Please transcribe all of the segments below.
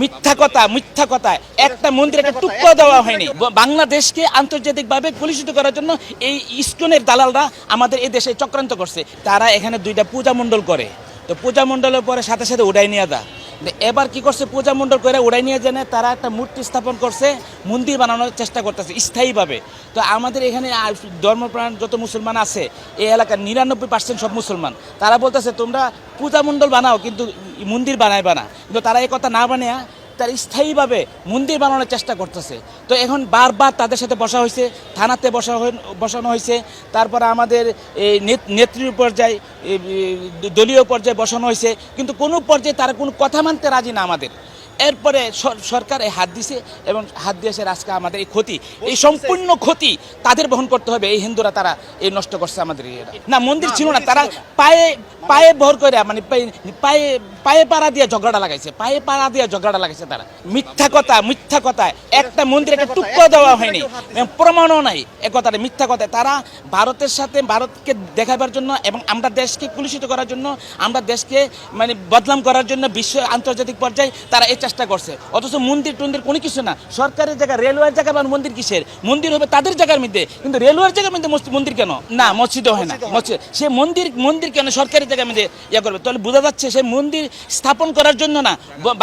মিথ্যা কথা মিথ্যা কথা। একটা মন্দির একটা টুকরো দেওয়া হয়নি। বাংলাদেশকে আন্তর্জাতিকভাবে কলুষিত করার জন্য এই ইস্কনের দালালরা আমাদের এই দেশে চক্রান্ত করছে। তারা এখানে দুইটা পূজা মণ্ডল করে। তো পূজা মণ্ডলের পরে সাথে সাথে উড়াই নিয়ে দা এবার কি করছে, পূজা মণ্ডল করে উড়াই নিয়ে জানে তারা একটা মূর্তি স্থাপন করছে, মন্দির বানানোর চেষ্টা করতেছে, স্থায়ীভাবে। তো আমাদের এখানে ধর্মপ্রাণ যত মুসলমান আছে, এই এলাকার নিরানব্বই পার্সেন্ট সব মুসলমান। তারা বলতেছে, তোমরা পূজা মণ্ডল বানাও, কিন্তু মন্দির বানায় বানা কিন্তু তারা এই কথা না বানিয়ে তার স্থায়ীভাবে মন্দির বানানোর চেষ্টা করতেছে। তো এখন বারবার তাদের সাথে বসা হয়েছে থানাতে বসা বসানো হয়েছে। তারপরে আমাদের এই নেত- নেত্রীর পর্যায়ে দলীয় পর্যায়ে বসানো হয়েছে। কিন্তু কোনো পর্যায়ে তারা কোনো কথা মানতে রাজি না আমাদের। এরপরে সরকার এই হাত দিছে এবং হাত দিয়েছে আজকে আমাদের এই ক্ষতি। এই সম্পূর্ণ ক্ষতি তাদের বহন করতে হবে। এই হিন্দুরা তারা এই নষ্ট করছে আমাদের না মন্দির ছিল না তারা পায়ে পায়ে ভর করে মানে পায়ে- পায়ে পাড়া দিয়ে ঝগড়া লাগাইছে পায়ে পাড়া দিয়ে ঝগড়া লাগাইছে তারা। মিথ্যা কথা মিথ্যা কথা। একটা মন্দির একটা টুকরো দেওয়া হয়নি। প্রমাণও নাই এ কথাটা মিথ্যা কথা। তারা ভারতের সাথে ভারতকে দেখাবার জন্য এবং আমরা দেশকে কুলুষিত করার জন্য আমরা দেশকে মানে বদনাম করার জন্য বিশ্ব আন্তর্জাতিক পর্যায়ে তারা এই চেষ্টা করছে। অথচ মন্দির টন্দির কোনো কিছু না। সরকারের জায়গা রেলওয়ের জায়গা বা মন্দির কিসের? মন্দির হবে তাদের জায়গার মধ্যে। কিন্তু রেলওয়ের জায়গার মধ্যে মন্দির কেন? না মসজিদও হয় না। মসজিদ সে মন্দির মন্দির কেন সরকারি জায়গার মধ্যে ইয়ে করবে? তাহলে বোঝা যাচ্ছে সে মন্দির স্থাপন করার জন্য না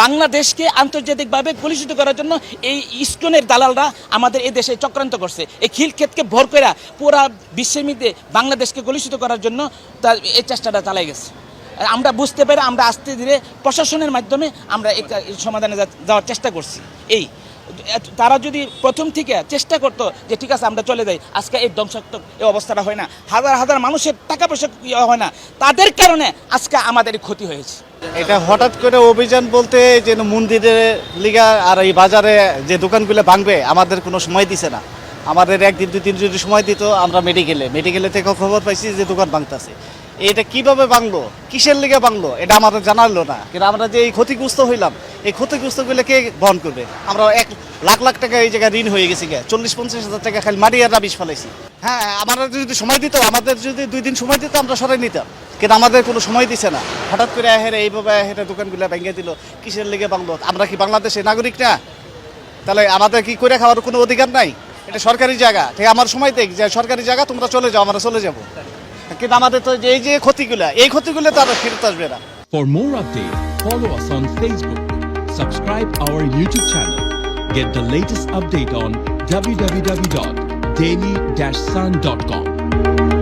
বাংলাদেশকে আন্তর্জাতিকভাবে কলুষিত করার জন্য এই ইস্কনের দালালরা আমাদের এই দেশে চক্রান্ত করছে। এই খিলক্ষেতকে ভর করে পুরা বিশ্বের মধ্যে বাংলাদেশকে কলুষিত করার জন্য তার এই চেষ্টাটা চালাই গেছে। আমরা বুঝতে পেরে আমরা আস্তে ধীরে প্রশাসনের মাধ্যমে আমরা এই সমাধানে যাওয়ার চেষ্টা করছি। এই তারা যদি প্রথম থেকে চেষ্টা করতো যে ঠিক আছে, আমরা চলে যাই, আজকে এই ধ্বংসাত্মক এই অবস্থাটা হয় না। হাজার হাজার মানুষের টাকা পয়সা ইয়ে হয় না। তাদের কারণে আজকে আমাদের ক্ষতি হয়েছে। এটা হঠাৎ করে অভিযান বলতে যে মন্দিরের লিগা আর এই বাজারে যে দোকানগুলো ভাঙবে, আমাদের কোনো সময় দিছে না। আমাদের একদিন, দুই দিন যদি সময় দিত, আমরা মেডিকেলে মেডিকেলে থেকে খবর পাইছি যে দোকান ভাঙতেছে। এটা কীভাবে ভাঙলো? কিসের লিগে ভাঙলো? এটা আমাদের জানালো না। কিন্তু আমরা যে এই ক্ষতিগ্রস্ত হইলাম, এই ক্ষতিগ্রস্ত ক্ষতিগ্রস্তগুলো কে বহন করবে? আমরা এক লাখ লাখ টাকা এই জায়গায় ঋণ হয়ে গেছি চল্লিশ, পঞ্চাশ হাজার টাকা খালি মাটি আর রাবিশ ফেলাইছি। হ্যাঁ আমাদের যদি সময় দিত, আমাদের যদি দুই দিন সময় দিত, আমরা সরাই নিতাম। কিন্তু আমাদের কোনো সময় দিছে না। হঠাৎ করে হেরে এইভাবে হেরে দোকানগুলো ভেঙে দিল। কিসের লেগে বাংলো আমরা কি বাংলাদেশের নাগরিক না? তাহলে আমাদের কি করে খাওয়ার কোনো অধিকার নাই? এটা সরকারি জায়গা। ঠিক, আমার সময় দেখ, যে সরকারি জায়গা, তোমরা চলে যাও, আমরা চলে যাব। কিন্তু আমাদের তো এই যে ক্ষতিগুলো এই ক্ষতিগুলো তো আর ফেরত আসবে না For more updates, follow us on Facebook, subscribe our YouTube channel, get the latest update on www.daily-sun.com.